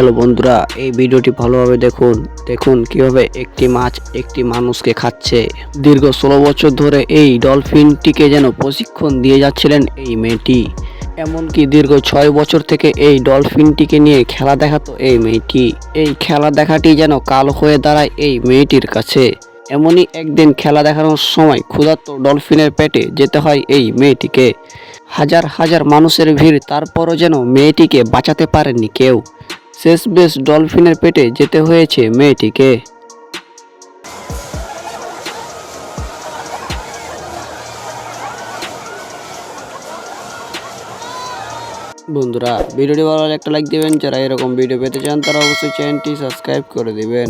Hello বন্ধুরা, এই ভিডিওটি ভালোভাবে দেখুন। দেখুন কীভাবে একটি মাছ একটি মানুষকে খাচ্ছে। দীর্ঘ ষোলো বছর ধরে এই ডলফিনটিকে যেন প্রশিক্ষণ দিয়ে যাচ্ছিলেন এই মেয়েটি। এমনকি দীর্ঘ ছয় বছর থেকে এই ডলফিনটিকে নিয়ে খেলা দেখাতো এই মেয়েটি। এই খেলা দেখাটি যেন কাল হয়ে দাঁড়ায় এই মেয়েটির কাছে। এমনই একদিন খেলা দেখানোর সময় ক্ষুধার্ত ডলফিনের পেটে যেতে হয় এই মেয়েটিকে। হাজার হাজার মানুষের ভিড়, তারপরও যেন মেয়েটিকে বাঁচাতে পারেনি কেউ। শেষ বেশ ডলফিনের পেটে যেতে হয়েছে মেয়েটিকে। বন্ধুরা, ভিডিওটি ভালো একটা লাইক দেবেন। যারা এরকম ভিডিও পেতে চান, তারা অবশ্যই চ্যানেলটি সাবস্ক্রাইব করে দিবেন।